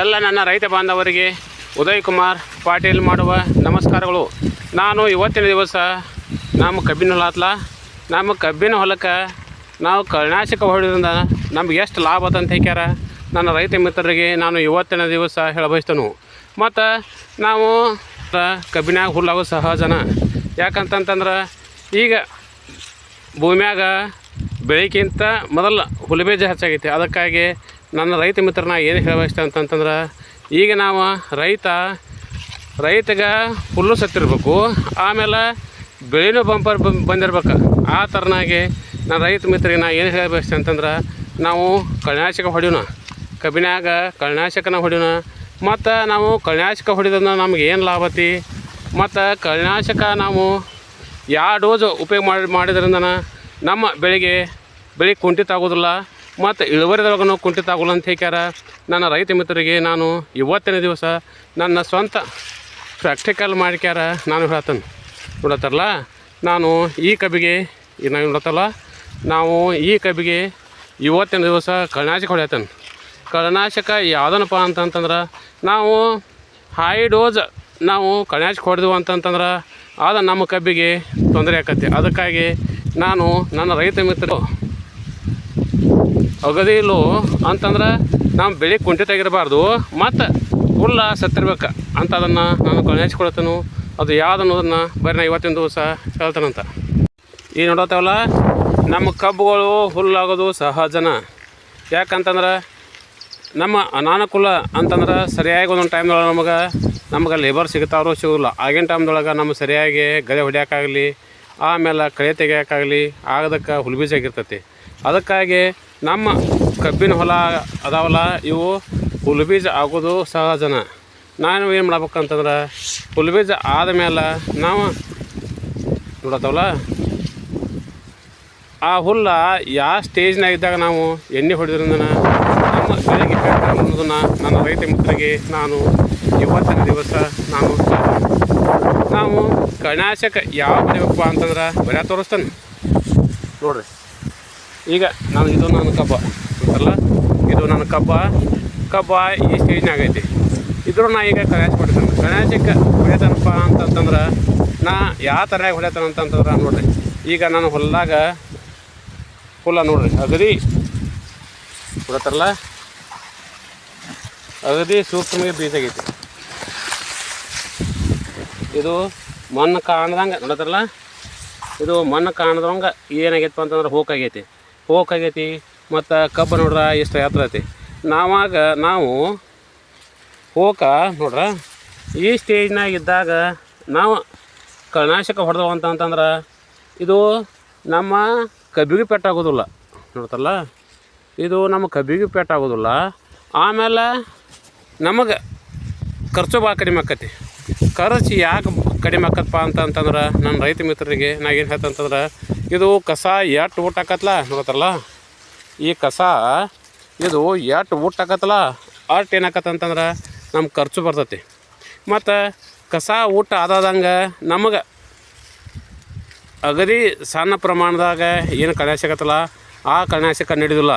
ಎಲ್ಲ ನನ್ನ ರೈತ ಬಾಂಧವರಿಗೆ ಉದಯ್ ಕುಮಾರ್ ಪಾಟೀಲ್ ಮಾಡುವ ನಮಸ್ಕಾರಗಳು. ನಾನು ಇವತ್ತಿನ ದಿವಸ ನಮ್ಮ ಕಬ್ಬಿನ ಹೊಲ ಆತ್ಲ ನಮ್ಮ ಕಬ್ಬಿನ ಹೊಲಕ್ಕೆ ನಾವು ಕರ್ನಾಶಕ ಹೊಡೆದ್ರಿಂದ ನಮ್ಗೆ ಎಷ್ಟು ಲಾಭ ಅಂತ ಹೇಳ್ಯಾರ ನನ್ನ ರೈತ ಮಿತ್ರರಿಗೆ ನಾನು ಇವತ್ತಿನ ದಿವಸ ಹೇಳಬಯಸ್ತೇನೆ. ಮತ್ತು ನಾವು ಕಬ್ಬಿನಾಗ ಹುಲ್ಲಾಗೋ ಸಹಜನ. ಯಾಕಂತಂತಂದ್ರೆ ಈಗ ಭೂಮ್ಯಾಗ ಬೆಳೆಗಿಂತ ಮೊದಲು ಹುಲಿಬೇಜ ಬೀಜ ಹೆಚ್ಚಾಗೈತಿ. ಅದಕ್ಕಾಗಿ ನನ್ನ ರೈತ ಮಿತ್ರನ ಏನು ಹೇಳಬಯಸ್ತೆ ಅಂತಂತಂದ್ರೆ, ಈಗ ನಾವು ರೈತ, ರೈತಗೆ ಹುಲ್ಲು ಸತ್ತಿರಬೇಕು, ಆಮೇಲೆ ಬೆಳೆನೂ ಬಂಪರ್ ಬಂದಿರ್ಬೇಕು. ಆ ಥರನಾಗಿ ನನ್ನ ರೈತ ಮಿತ್ರಿಗೆ ನಾ ಏನು ಹೇಳಬಯಸ್ತೆ ಅಂತಂದ್ರೆ, ನಾವು ಕಳೆನಾಶಕ ಹೊಡಿಯೋಣ ಕಬಿನಾಗ ಕಳೆನಾಶಕನ ಹೊಡಿಯೋಣ ಮತ್ತು ನಾವು ಕಳೆನಾಶಕ ಹೊಡಿದ್ರಿಂದ ನಮ್ಗೆ ಏನು ಲಾಭ ಐತಿ ಮತ್ತು ಕಳೆನಾಶಕ ನಾವು ಯಾವ ಡೋಸು ಉಪಯೋಗ ಮಾಡಿ ಮಾಡಿದ್ರಿಂದ ನಮ್ಮ ಬೆಳೆಗೆ ಬೆಳೆ ಕುಂಠಿತ ಆಗೋದಿಲ್ಲ. ಮತ್ತು ಇಳುವರಿದೊಳಗೂ ಕುಂಠಿತ ಆಗೋಲ್ಲ ಅಂತ ಹೇಳ್ಯಾರ ನನ್ನ ರೈತ ಮಿತ್ರರಿಗೆ ನಾನು ಇವತ್ತಿನ ದಿವಸ ನನ್ನ ಸ್ವಂತ ಪ್ರಾಕ್ಟಿಕಲ್ ಮಾಡ್ಕ್ಯಾರ. ನಾನು ಹೇಳ್ತೇನೆ. ನೋಡತ್ತಾರಲ್ಲ ನಾನು ಈ ಕಬ್ಬಿಗೆ ನಾವು ನೋಡತ್ತಲ್ಲ ನಾವು ಈ ಕಬ್ಬಿಗೆ ಇವತ್ತಿನ ದಿವಸ ಕಳನಾಶಕ ಹೊಡೆಯತ್ತೇನೆ ಕಳನಾಶಕ ಯಾವುದನಪ್ಪ ಅಂತಂತಂದ್ರೆ, ನಾವು ಹೈ ಡೋಸ್ ನಾವು ಕಳನಾಶಕ ಹೊಡೆದೆವು ಅಂತಂತಂದ್ರೆ, ಅದು ನಮ್ಮ ಕಬ್ಬಿಗೆ ತೊಂದರೆ ಆಕತಿ ಅದಕ್ಕಾಗಿ ನಾನು ನನ್ನ ರೈತ ಮಿತ್ರರು ಅಗದಿಲು ಅಂತಂದ್ರೆ ನಾವು ಬೆಳೆ ಕುಂಠಿತಾಗಿರಬಾರ್ದು, ಮತ್ತು ಹುಲ್ಲ ಸತ್ತಿರ್ಬೇಕು ಅಂತ ಅದನ್ನು ನಾನು ಕಳಿಸ್ಕೊಳ್ತೇನೆ ಅದು ಯಾವ್ದು ಅನ್ನೋದನ್ನು ಬರೀ ನಾ ಇವತ್ತಿನ ದಿವಸ ಹೇಳ್ತಾನಂತ. ಈ ನೋಡತ್ತವಲ್ಲ, ನಮ್ಮ ಕಬ್ಬುಗಳು ಹುಲ್ಲಾಗೋದು ಸಹಜನ. ಯಾಕಂತಂದ್ರೆ ನಮ್ಮ ಅನಾನುಕೂಲ ಅಂತಂದ್ರೆ ಸರಿಯಾಗಿ ಒಂದೊಂದು ಟೈಮ್ದೊಳಗೆ ನಮಗೆ, ನಮ್ಗೆ ಲೇಬರ್ ಸಿಗ್ತಾವ್ರು ಸಿಗೋಲ್ಲ ಆಗಿನ ಟೈಮ್ದೊಳಗೆ ನಮ್ಗೆ ಸರಿಯಾಗಿ ಗದೆ ಹೊಡ್ಯೋಕ್ಕಾಗಲಿ ಆಮೇಲೆ ಕಳೆ ತೆಗಿಯೋಕ್ಕಾಗಲಿ ಆಗದಕ್ಕೆ ಹುಲ್ಬೀಜಾಗಿರ್ತೈತಿ ಅದಕ್ಕಾಗಿ ನಮ್ಮ ಕಬ್ಬಿನ ಹೊಲ ಅದಾವಲ್ಲ, ಇವು ಹುಲ್ ಬೀಜ ಆಗೋದು ಸಹಜನ. ನಾನು ಏನು ಮಾಡ್ಬೇಕಂತಂದ್ರೆ ಹುಲ್ ಬೀಜ ಆದಮೇಲೆ ನಾವು ನೋಡತ್ತವಲ್ಲ, ಆ ಹುಲ್ಲ ಯಾವ ಸ್ಟೇಜ್ನಾಗ ಇದ್ದಾಗ ನಾವು ಎಣ್ಣೆ ಹೊಡೆದ್ರಿಂದ ನಮ್ಮ ಅನ್ನೋದನ್ನು ನನ್ನ ರೈತ ಮಿತ್ರರಿಗೆ ನಾನು ಇವತ್ತಿನ ದಿವಸ ನಾನು ನಾವು ಕಣಾಶಕ ಯಾವ ಬೆಳಿಬೇಕಪ್ಪ ಅಂತಂದ್ರೆ, ಬರ ತೋರಿಸ್ತಾನೆ. ನೋಡ್ರಿ. ಈಗ ನಾನು ಇದು ನನ್ನ ಕಬ್ಬ ಇದು ನನ್ನ ಕಬ್ಬ. ಕಬ್ಬ ಈ ಸ್ಟೇಜ್ನಾಗೈತಿ ಇದ್ರೂ ನಾ ಈಗ ಕಣಾಶಕ ಹೊಡಿತಾನೆ ಕಣಾಶಕ ಹೊಡಿತಾನಪ್ಪ ಅಂತಂತಂದ್ರೆ, ನಾ ಯಾವ ಥರ ಹೊಡಿತಾನ ಅಂತಂತಂದ್ರೆ ನೋಡಿರಿ. ಈಗ ನಾನು ಹೊಲ್ದಾಗ ಹುಲ್ಲ ನೋಡ್ರಿ. ಅಗದಿ ಹೊಡತಾರಲ್ಲ ಅಗದಿ ಸೂಕ್ಷ್ಮಗೆ ಬೀಜ ಆಗೈತಿ ಇದು ಮಣ್ಣು ಕಾಣ್ದಂಗೆ ನೋಡತ್ತಾರಲ್ಲ ಇದು ಮಣ್ಣು ಕಾಣ್ದಂಗೆ ಏನಾಗೈತಪ್ಪ ಅಂತಂದ್ರೆ ಹೋಕಾಗೈತಿ. ಹೋಕಾಗೈತಿ, ಮತ್ತು ಕಬ್ಬು ನೋಡ್ರ ಎಷ್ಟು ಎತ್ತರ ಐತಿ. ನಾವಾಗ ನಾವು ಹೋಕ ನೋಡ್ರ, ಈ ಸ್ಟೇಜ್ನಾಗ ಇದ್ದಾಗ ನಾವು ಕಣಾಶಕ ಹೊಡೆದವು ಅಂತಂತಂದ್ರೆ ಇದು ನಮ್ಮ ಕಬ್ಬಿಗೆ ಪೆಟ್ಟಾಗೋದಿಲ್ಲ ನೋಡ್ತಲ್ಲ ಇದು ನಮ್ಮ ಕಬ್ಬಿಗೆ ಪೆಟ್ಟಾಗೋದಿಲ್ಲ ಆಮೇಲೆ ನಮಗೆ ಖರ್ಚು ಭಾಳ ಕಡಿಮೆ ಆಕತಿ. ಖರ್ಚು ಯಾಕೆ ಕಡಿಮೆ ಆಕತ್ತಪ್ಪ ಅಂತಂತಂದ್ರೆ ನನ್ನ ರೈತ ಮಿತ್ರರಿಗೆ ನಾ ಏನು ಹೇಳ್ತಂತಂದ್ರೆ ಇದು ಕಸ ಎಷ್ಟು ಊಟ ಹಾಕತ್ತಲ್ಲ ನೋಡತ್ತಲ್ಲ ಈ ಕಸ ಇದು ಎಷ್ಟು ಊಟ ಹಾಕತ್ತಲ್ಲ ಅಷ್ಟು ಏನಾಕತ್ತಂತಂದ್ರೆ ನಮ್ಮ ಖರ್ಚು ಬರ್ತೈತಿ. ಮತ್ತು ಕಸ ಊಟ ಆದಾದಂಗೆ ನಮಗೆ ಅಗದಿ ಸಣ್ಣ ಪ್ರಮಾಣದಾಗ ಏನು ಕಣಾಶಕತ್ತಲ್ಲ ಆ ಕಣಾಶಕ ನಡೆದಿಲ್ಲ.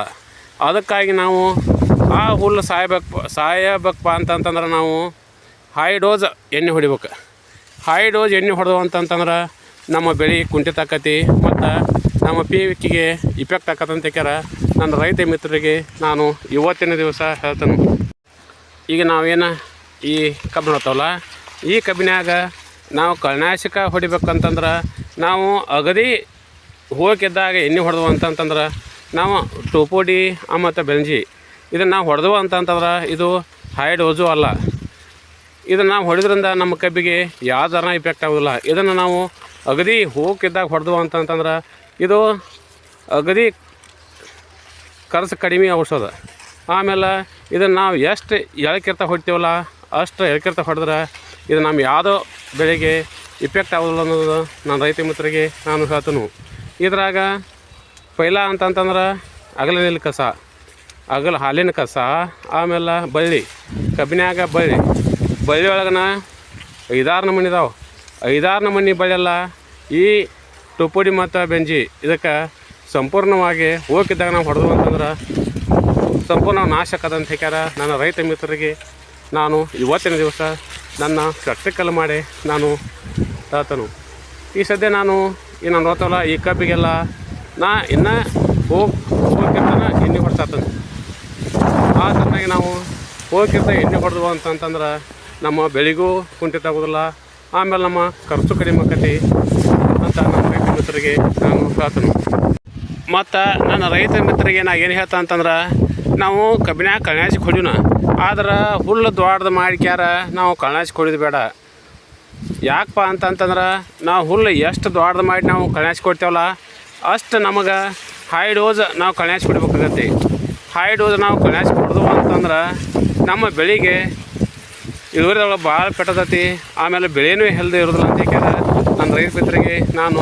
ಅದಕ್ಕಾಗಿ ನಾವು ಆ ಹುಲ್ಲು ಸಾಯ್ಬೇಕು, ಸಾಯಬೇಕಪ್ಪ ಅಂತಂತಂದ್ರೆ ನಾವು ಹೈ ಡೋಸ್ ಎಣ್ಣೆ ಹೊಡಿಬೇಕು. ಹೈ ಡೋಸ್ ಎಣ್ಣೆ ಹೊಡೆದು ಅಂತಂತಂದ್ರೆ ನಮ್ಮ ಬೆಳೆ ಕುಂಠಿತ ಆಕತಿ. ಮತ್ತು ನಮ್ಮ ಪೀಕಿಗೆ ಇಫೆಕ್ಟ್ ಆಕತ್ತಂತ ನನ್ನ ರೈತ ಮಿತ್ರರಿಗೆ ನಾನು ಇವತ್ತಿನ ದಿವಸ ಹೇಳ್ತೇನೆ. ಈಗ ನಾವೇನು ಈ ಕಬ್ಬು ನೋಡ್ತಾವಲ್ಲ ಈ ಕಬ್ಬಿನಾಗ ನಾವು ಕಳನಾಶಕ ಹೊಡಿಬೇಕಂತಂದ್ರೆ ನಾವು ಅಗದಿ ಹೋಗಿದ್ದಾಗ ಎಣ್ಣೆ ಹೊಡೆದವು ಅಂತಂತಂದ್ರೆ ನಾವು ಟೋಪೋಡಿ ಮತ್ತು ಬೆಂಜಿ ಇದನ್ನು ನಾವು ಹೊಡೆದವು ಅಂತಂತಂದ್ರೆ ಇದು ಹೈ ಡೋಸು ಅಲ್ಲ. ಇದನ್ನು ನಾವು ಹೊಡೆದ್ರಿಂದ ನಮ್ಮ ಕಬ್ಬಿಗೆ ಯಾವ್ದಾರ ಇಫೆಕ್ಟ್ ಆಗೋದಿಲ್ಲ. ಇದನ್ನು ನಾವು ಅಗದಿ ಹೋಗಿದ್ದಾಗ ಹೊಡೆದು ಅಂತಂತಂದ್ರೆ ಇದು ಅಗದಿ ಖರ್ಚು ಕಡಿಮೆ ಔಷಧ ಆಮೇಲೆ ಇದನ್ನು ನಾವು ಎಷ್ಟು ಎಳಕಿರ್ತ ಹೊಡ್ತೀವಲ್ಲ, ಅಷ್ಟು ಎಳಕಿರ್ತ ಹೊಡೆದ್ರೆ ಇದು ನಮ್ಮ ಯಾವುದೋ ಬೆಳೆಗೆ ಇಫೆಕ್ಟ್ ಆಗೋದಿಲ್ಲ ಅನ್ನೋದು ನನ್ನ ರೈತ ಮಿತ್ರರಿಗೆ ನಾನು ಹೇಳ್ತೀನಿ. ಇದ್ರಾಗ ಪೈಲ ಅಂತಂತಂದ್ರೆ ಅಗಲಿನಲ್ಲಿ ಕಸ, ಅಗಲ ಹಾಲಿನ ಕಸ, ಆಮೇಲೆ ಬಳ್ಳಿ, ಕಬ್ಬಿನ್ಯಾಗ ಬಳ್ಳಿ. ಬಳ್ಳಿ ಒಳಗನ ಐದಾರು ನಮೂನಿ ಇದಾವೆ ಐದಾರು ನಮೂನಿ ಬಳ್ಳಿಯೆಲ್ಲ ಈ ಟುಪುಡಿ ಮತ್ತು ಬೆಂಜಿ ಇದಕ್ಕೆ ಸಂಪೂರ್ಣವಾಗಿ ಹೋಗಿದ್ದಾಗ ನಾವು ಹೊಡೆದು ಅಂತಂದ್ರೆ ಸಂಪೂರ್ಣ ನಾಶ ಆಕದಂತ ಹೇಳ್ಯಾರ ನನ್ನ ರೈತ ಮಿತ್ರರಿಗೆ ನಾನು ಇವತ್ತಿನ ದಿವಸ ನನ್ನ ಪ್ರಾಕ್ಟಿಕಲ್ ಮಾಡಿ ನಾನು ತಾತನು. ಈ ಸದ್ಯ ನಾನು ಈ ನಾನು ಈ ಕಬ್ಬಿಗೆಲ್ಲ ನಾ ಇನ್ನೂ ಹೋಗಿ ಹೋಗಿರ್ತಾನ ಎಣ್ಣೆ ಹೊಡ್ಸಾತನು. ಆ ಸಂದಾಗಿ ನಾವು ಹೋಗಿರ್ತ ಎಣ್ಣೆ ಹೊಡೆದ್ವು ಅಂತಂತಂದ್ರೆ ನಮ್ಮ ಬೆಳೆಗೂ ಕುಂಠಿತ ಆಗೋದಿಲ್ಲ ಆಮೇಲೆ ನಮ್ಮ ಖರ್ಚು ಕಡಿಮೆ ಆಕತಿ ಅಂತ ನಮ್ಮ ರೈತ ಮಿತ್ರರಿಗೆ ನಾನು ಹೇಳ್ತೇನೆ. ಮತ್ತು ನನ್ನ ರೈತ ಮಿತ್ರರಿಗೆ ನಾ ಏನು ಹೇಳ್ತಾ ಅಂತಂದ್ರೆ, ನಾವು ಕಬ್ಬಿನ್ಯಾಗ ಕಳ್ಯಾಸಿ ಹೊಡಿನ ಆದ್ರೆ ಹುಲ್ಲು ದ್ವಾಡ್ದು ಮಾಡ್ಕ್ಯಾರ ನಾವು ಕಳ್ಯಾಸಿ ಹೊಡಿದು ಬೇಡ. ಯಾಕಪ್ಪ ಅಂತಂತಂದ್ರೆ ನಾವು ಹುಲ್ಲು ಎಷ್ಟು ದ್ವಾಡ್ದು ಮಾಡಿ ನಾವು ಕಳ್ಯಾಸಿ ಕೊಡ್ತೇವಲ್ಲ, ಅಷ್ಟು ನಮಗೆ ಹೈ ಡೋಸ್ ನಾವು ಕಳ್ಯಾಸಿ ಕೊಡ್ಬೇಕಾಗತ್ತೆ. ಹೈ ಡೋಸ್ ನಾವು ಕಳ್ಯಾಸಿ ಕೊಡ್ದು ಅಂತಂದ್ರೆ, ನಮ್ಮ ಬೆಳೆಗೆ ಇಳುವರಿದೊಳಗೆ ಭಾಳ ಪೆಟ್ಟದತಿ ಆಮೇಲೆ ಬೆಳೆನೂ ಹೆಲ್ದಿ ಇರೋದಿಲ್ಲ ಅಂತ ಯಾಕೆಂದ್ರೆ ನನ್ನ ರೈತ ಮಿತ್ರರಿಗೆ ನಾನು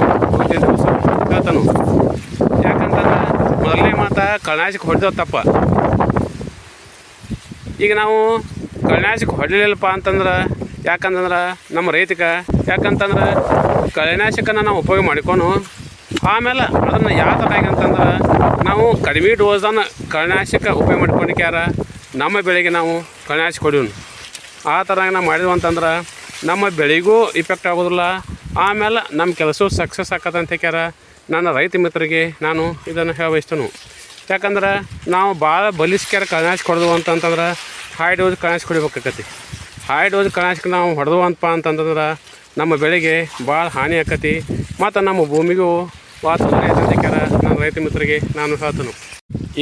ಹೇಳ್ತಾನು. ಯಾಕಂತಂದ್ರೆ ಮೊದಲನೇ ಮಾತಾ ಕಳ್ನಾಶಕ್ಕೆ ಹೊಡೆದೇವು ತಪ್ಪ. ಈಗ ನಾವು ಕಳ್ನಾಶಕ್ಕೆ ಹೊಡಲಿಲ್ಲಪ್ಪ ಅಂತಂದ್ರೆ ಯಾಕಂತಂದ್ರೆ ನಮ್ಮ ರೈತಕ, ಯಾಕಂತಂದ್ರೆ ಕಳೆನಾಶಕನ ನಾವು ಉಪಯೋಗ ಮಾಡಿಕೊಂಡು ಆಮೇಲೆ ಅದನ್ನು ಯಾವ ಥರ ಹೇಗಂತಂದ್ರೆ ನಾವು ಕಡಿಮೆ ಡೋಸನ್ನು ಕಳೆನಾಶಕ ಉಪಯೋಗ ಮಾಡ್ಕೊಂಡಿಕ್ಯಾರ, ನಮ್ಮ ಬೆಳೆಗೆ ನಾವು ಕಳೆನಾಶಕ ಹೊಡಿಯೋನು. ಆ ಥರ ನಾವು ಮಾಡಿದ್ವಿ ಅಂತಂದ್ರೆ ನಮ್ಮ ಬೆಳೆಗೂ ಇಫೆಕ್ಟ್ ಆಗೋದಿಲ್ಲ. ಆಮೇಲೆ ನಮ್ಮ ಕೆಲಸವು ಸಕ್ಸಸ್ ಆಕತ್ತಂತ ಕ್ಯಾರ ನನ್ನ ರೈತ ಮಿತ್ರರಿಗೆ ನಾನು ಇದನ್ನು ಹೇಳಬಯಸ್ತೇನೆ ಯಾಕಂದ್ರೆ ನಾವು ಭಾಳ ಬಲಿಸ್ಕ್ಯಾರ ಕಳೆನಾಶಕ ಕೊಡ್ದು ಅಂತಂತಂದ್ರೆ ಹೈ ಡೋಸ್ ಕಳೆನಾಶಕ ಹೊಡಿಬೇಕಾಕತಿ ಹೈ ಡೋಸ್ ಕಳೆನಾಶಕ ನಾವು ಹೊಡೆದು ಅಂತಪ್ಪ ಅಂತಂತಂದ್ರೆ ನಮ್ಮ ಬೆಳೆಗೆ ಭಾಳ ಹಾನಿ ಆಕತಿ ಮತ್ತು ನಮ್ಮ ಭೂಮಿಗೂ ವಾತಾವರಣ ಐತಂತಿಕ್ಯಾರ ನನ್ನ ರೈತ ಮಿತ್ರರಿಗೆ ನಾನು ಹೇಳ್ತೇನೆ.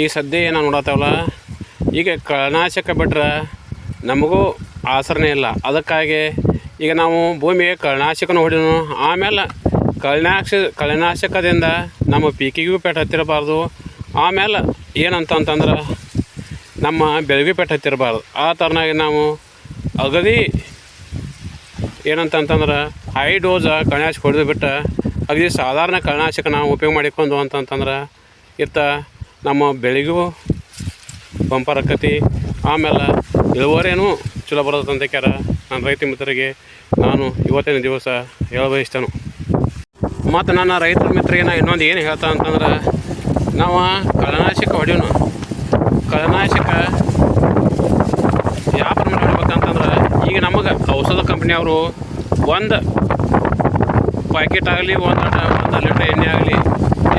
ಈಗ ಸದ್ಯ ಏನು ನೋಡತ್ತವಲ್ಲ ಈಗ ಕಳನಾಶಕ ಬಿಟ್ರೆ ನಮಗೂ ಆಸರನೇ ಇಲ್ಲ. ಅದಕ್ಕಾಗಿ ಈಗ ನಾವು ಭೂಮಿಗೆ ಕಳೆನಾಶಕನ ಹೊಡಿದನು ಆಮೇಲೆ ಕಳೆನಾಶ ಕಳೆನಾಶಕದಿಂದ ನಮ್ಮ ಪೀಕಿಗೂ ಪೆಟ್ಟು ಹತ್ತಿರಬಾರ್ದು. ಆಮೇಲೆ ಏನಂತಂತಂದ್ರೆ ನಮ್ಮ ಬೆಳಗ್ಗೆ ಪೆಟ್ಟು ಹತ್ತಿರಬಾರ್ದು. ಆ ಥರನಾಗಿ ನಾವು ಅಗದಿ ಏನಂತಂತಂದ್ರೆ ಹೈ ಡೋಸ್ ಕಳೆನಾಶಕ ಹೊಡೆದು ಬಿಟ್ಟು ಅಗದಿ ಸಾಧಾರಣ ಕಳೆನಾಶಕ ನಾವು ಉಪಯೋಗ ಮಾಡಿಕೊಂಡು ಅಂತಂತಂದ್ರೆ ಇತ್ತ ನಮ್ಮ ಬೆಳೆಗೂ ಬಂಪರ್ ಆಕತಿ. ಆಮೇಲೆ ಇಳುವರಿನೂ ಚಲೋ ಬರೋದಂತ ಕ್ಯಾರ ನನ್ನ ರೈತ ಮಿತ್ರರಿಗೆ ನಾನು ಇವತ್ತಿನ ದಿವಸ ಹೇಳ ಬಯಸ್ತೇನೆ ಮತ್ತು ನನ್ನ ರೈತರ ಮಿತ್ರರಿಗೆ ನಾನು ಇನ್ನೊಂದು ಏನು ಹೇಳ್ತಾ ಅಂತಂದ್ರೆ, ನಾವು ಕಳನಾಶಕ ಹೊಡಿಯೋನು. ಕಳನಾಶಕ ಯಾವ ಪ್ರಮಾಣ ಈಗ ನಮಗೆ ಔಷಧ ಕಂಪ್ನಿಯವರು ಒಂದು ಪ್ಯಾಕೆಟ್ ಆಗಲಿ, ಒಂದು ಒಂದು ಲೀಟ್ರ್ ಎಣ್ಣೆ ಆಗಲಿ,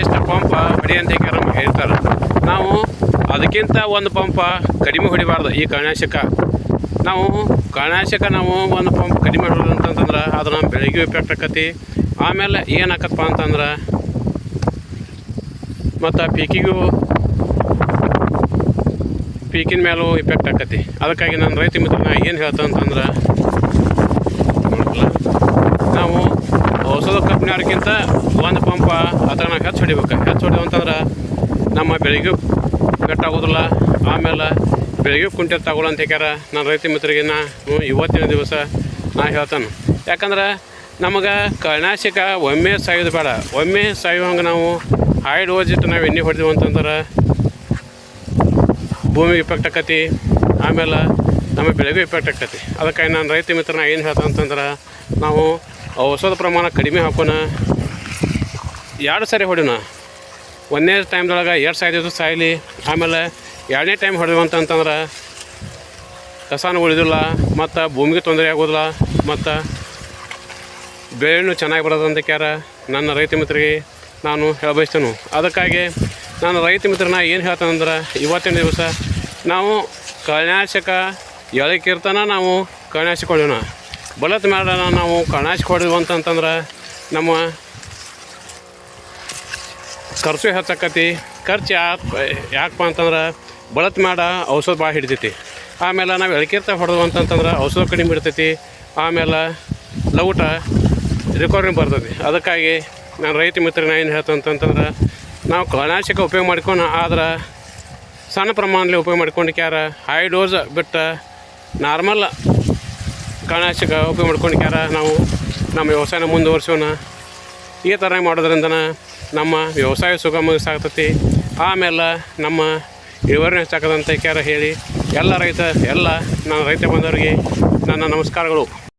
ಎಷ್ಟು ಪಂಪ್ ಹೊಡಿ ಅಂತ ನಮ್ಗೆ ಹೇಳ್ತಾರೆ. ನಾವು ಅದಕ್ಕಿಂತ ಒಂದು ಪಂಪ ಕಡಿಮೆ ಹೊಡಿಬಾರ್ದು ಈ ಕಣಾಶಕ ನಾವು ಕಣಾಶಕ ನಾವು ಒಂದು ಪಂಪ್ ಕಡಿಮೆ ಹೊಡೋದು ಅಂತಂತಂದ್ರೆ ಅದು ನಮ್ಮ ಬೆಳಗ್ಗೆ ಇಫೆಕ್ಟ್ ಆಕತಿ. ಆಮೇಲೆ ಏನಾಕತ್ತಪ್ಪ ಅಂತಂದ್ರೆ ಮತ್ತು ಪೀಕಿಗೂ ಪೀಕಿನ ಮೇಲೂ ಇಫೆಕ್ಟ್ ಆಕತಿ. ಅದಕ್ಕಾಗಿ ನಾನು ರೈತ ಮಿತ್ರನ ಏನು ಹೇಳ್ತಾ ಅಂತಂದ್ರೆ ನಾವು ಔಷಧ ಕಂಪ್ನಿಯವ್ರಿಗಿಂತ ಒಂದು ಪಂಪ ಅದನ್ನು ಹೆಚ್ಚು ಹೊಡಿಬೇಕು. ಹೆಚ್ಚು ಹೊಡೆದು ಅಂತಂದ್ರೆ ನಮ್ಮ ಬೆಳೆಗೂ ಪೆಟ್ಟಾಗೋದಿಲ್ಲ ಆಮೇಲೆ ಬೆಳಗ್ಗೆ ಕುಂಟೆ ತಗೊಳ್ಳೋ ಅಂತ ಹೇಳ್ಯಾರ ನಾನು ರೈತ ಮಿತ್ರರಿಗೆ ನಾ ಇವತ್ತಿನ ದಿವಸ ನಾ ಹೇಳ್ತಾನೆ. ಯಾಕಂದ್ರೆ ನಮಗೆ ಕರ್ನಾಶಿಕ ಒಮ್ಮೆ ಸಾಯೋದು ಬೇಡ. ಒಮ್ಮೆ ಸಾಯುವಂಗೆ ನಾವು ಹೈ ಡೋಸ್ ಇಟ್ಟು ನಾವು ಎಣ್ಣೆ ಹೊಡೆದೀವಿ ಅಂತಂದ್ರೆ ಭೂಮಿಗೆ ಇಫೆಕ್ಟ್ ಆಕತಿ. ಆಮೇಲೆ ನಮ್ಮ ಬೆಳೆಗೂ ಇಫೆಕ್ಟ್ ಆಕತಿ. ಅದಕ್ಕಾಗಿ ನಾನು ರೈತ ಮಿತ್ರನ ಏನು ಹೇಳ್ತಾ ಅಂತಂದ್ರೆ ನಾವು ಔಷಧ ಪ್ರಮಾಣ ಕಡಿಮೆ ಹಾಕೋಣ. ಎರಡು ಸರಿ ಹೊಡಿನ ಒಂದನೇ ಟೈಮ್ದೊಳಗೆ ಎರಡು ಸಾಯ್ದಿದ್ದು ಸಾಯಲಿ, ಆಮೇಲೆ ಎರಡನೇ ಟೈಮ್ ಹೊಡೆದು ಅಂತಂತಂದ್ರೆ ಕಸಾನು ಉಳಿದಿಲ್ಲ ಮತ್ತು ಭೂಮಿಗೆ ತೊಂದರೆ ಆಗೋದಿಲ್ಲ, ಮತ್ತು ಬೆಳೆನೂ ಚೆನ್ನಾಗಿ ಬರೋದಂತ ಕ್ಯಾರ ನನ್ನ ರೈತ ಮಿತ್ರರಿಗೆ ನಾನು ಹೇಳಬಯಸ್ತೇನೆ. ಅದಕ್ಕಾಗಿ ನಾನು ರೈತ ಮಿತ್ರನ ಏನು ಹೇಳ್ತಾನಂದ್ರೆ, ಇವತ್ತಿನ ದಿವಸ ನಾವು ಕಳೆನಾಶಕ ಕೀರ್ತನ ನಾವು ಕಳೆನಾಶಕ ಹೊಡೆಯೋಣ. ಬಲತ್ ಮಾಡೋಣ ನಾವು ಕಳೆನಾಶಕ ಹೊಡೆದ್ವು ಅಂತಂತಂದ್ರೆ ನಮ್ಮ ಖರ್ಚು ಹೆಚ್ಚಾಕತಿ ಖರ್ಚು ಯಾಕೆ, ಯಾಕಪ್ಪ ಅಂತಂದ್ರೆ ಬಳತ್ ಮಾಡ ಔಷಧ ಭಾಳ ಹಿಡಿತೈತಿ. ಆಮೇಲೆ ನಾವು ಎಳಕೀರ್ತ ಹೊಡೆದು ಅಂತಂತಂದ್ರೆ ಔಷಧ ಕಡಿಮೆ ಇರ್ತೈತಿ. ಆಮೇಲೆ ಲೌಟ ರಿಕವರಿ ಬರ್ತೈತಿ. ಅದಕ್ಕಾಗಿ ನಾನು ರೈತ ಮಿತ್ರನ ಏನು ಹೇಳ್ತಂತಂತಂದ್ರೆ ನಾವು ಕಳನಾಶಕ ಉಪಯೋಗ ಮಾಡ್ಕೊಂಡು, ಆದ್ರೆ ಸಣ್ಣ ಪ್ರಮಾಣದಲ್ಲಿ ಉಪಯೋಗ ಮಾಡ್ಕೊಂಡು ಕ್ಯಾರ ಹೈ ಡೋಸ್ ಬಿಟ್ಟು ನಾರ್ಮಲ್ ಕಳನಾಶಕ ಉಪಯೋಗ ಮಾಡ್ಕೊಂಡು ಕ್ಯಾರ ನಾವು ನಮ್ಮ ವ್ಯವಸಾಯನ ಮುಂದುವರ್ಸೋಣ. ಈ ಥರ ಮಾಡೋದ್ರಿಂದ ನಮ್ಮ ವ್ಯವಸಾಯ ಸುಗಮ ಸಾಗ್ತತಿ. ಆಮೇಲೆ ನಮ್ಮ ಇಳುವರಿನ ಹೆಚ್ಚಾಕದಂತ ಕೇರ ಹೇಳಿ ಎಲ್ಲ ರೈತ, ಎಲ್ಲ ನಾನು ರೈತ ಬಂದವರಿಗೆ ನನ್ನ ನಮಸ್ಕಾರಗಳು.